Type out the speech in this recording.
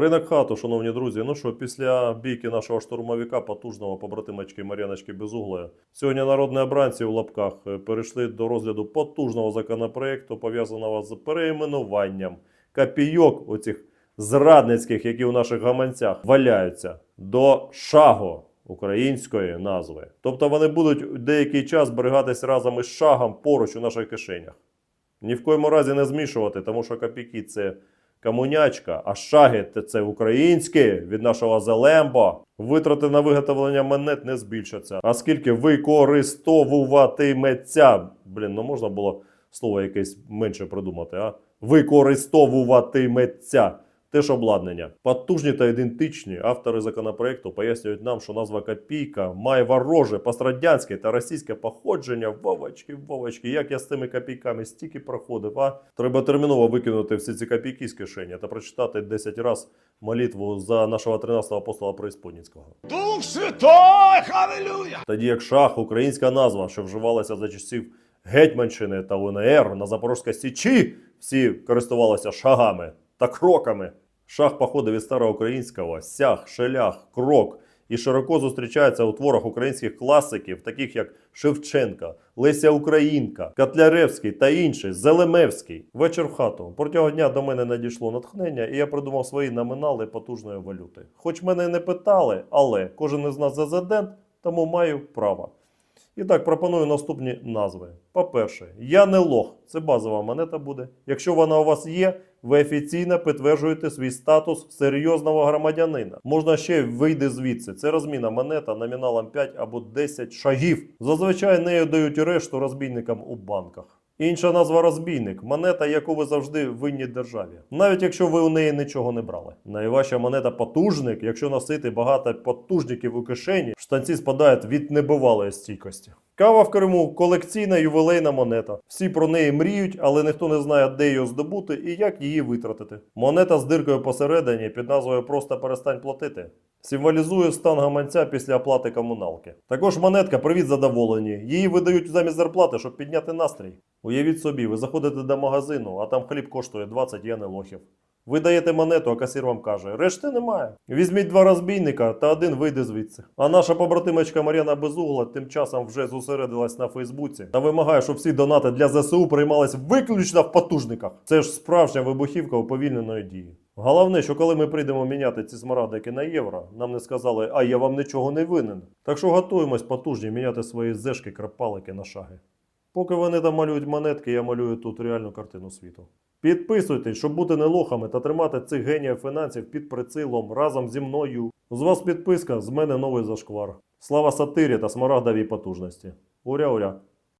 Ринок хату, шановні друзі. Ну що, після бійки нашого штурмовика, потужного побратимачки Мар'яночки Безуглої, сьогодні народні обранці в лапках е, перейшли до розгляду потужного законопроекту, пов'язаного з переіменуванням копійок оцих зрадницьких, які у наших гаманцях валяються, до шагу української назви. Тобто вони будуть деякий час зберігатись разом із шагом поруч у наших кишенях. Ні в коєму разі не змішувати, тому що копійки це комунячка, а шаги це українські від нашого Зелембо. Витрати на виготовлення монет не збільшаться. А скільки використовуватиметься? Блін, ну можна було слово якесь менше придумати, а? Використовуватиметься. Теж обладнання. Потужні та ідентичні автори законопроекту пояснюють нам, що назва копійка має вороже, пострадянське та російське походження. Вовочки, вовочки, як я з цими копійками стільки проходив, а? Треба терміново викинути всі ці копійки з кишені та прочитати 10 разів молитву за нашого 13-го апостола Преісподнінського. Дух Святой! Халилюя! Тоді як шах, українська назва, що вживалася за часів Гетьманщини та УНР на Запорозькій Січі, всі користувалися шагами та кроками. Шах походить від староукраїнського сяг, шелях, крок і широко зустрічається у творах українських класиків, таких як Шевченка, Леся Українка, Котляревський та інший, Зелемевський. Вечір в хату. Протягом дня до мене надійшло натхнення, і я придумав свої номінали потужної валюти. Хоч мене не питали, але кожен із нас резидент, тому маю право. І так, пропоную наступні назви. По-перше, я не лох. Це базова монета буде. Якщо вона у вас є, ви офіційно підтверджуєте свій статус серйозного громадянина. Можна ще вийти звідси. Це розміна монета номіналом 5 або 10 шагів. Зазвичай нею дають решту розбійникам у банках. Інша назва розбійник монета, яку ви завжди винні державі, навіть якщо ви у неї нічого не брали. Найважча монета потужник, якщо носити багато потужників у кишені, штанці спадають від небувалої стійкості. Кава в Криму колекційна ювілейна монета. Всі про неї мріють, але ніхто не знає, де її здобути і як її витратити. Монета з диркою посередині під назвою Просто перестань платити. Символізує стан гаманця після оплати комуналки. Також монетка Привіт задоволені. Її видають замість зарплати, щоб підняти настрій. Уявіть собі, ви заходите до магазину, а там хліб коштує 20 єни лохів. Ви даєте монету, а касір вам каже: решти немає. Візьміть два розбійника та один вийде звідси. А наша побратимочка Мар'яна Безугла тим часом вже зосередилась на Фейсбуці та вимагає, щоб всі донати для ЗСУ приймались виключно в потужниках. Це ж справжня вибухівка уповільненої дії. Головне, що коли ми прийдемо міняти ці смарагдики на євро, нам не сказали, а я вам нічого не винен. Так що готуємось потужні міняти свої зешки, крапалики на шаги. Поки вони там малюють монетки, я малюю тут реальну картину світу. Підписуйтесь, щоб бути не лохами та тримати цих геніїв фінансів під прицілом разом зі мною. З вас підписка, з мене новий зашквар. Слава сатирі та смарагдовій потужності. Уря-уря!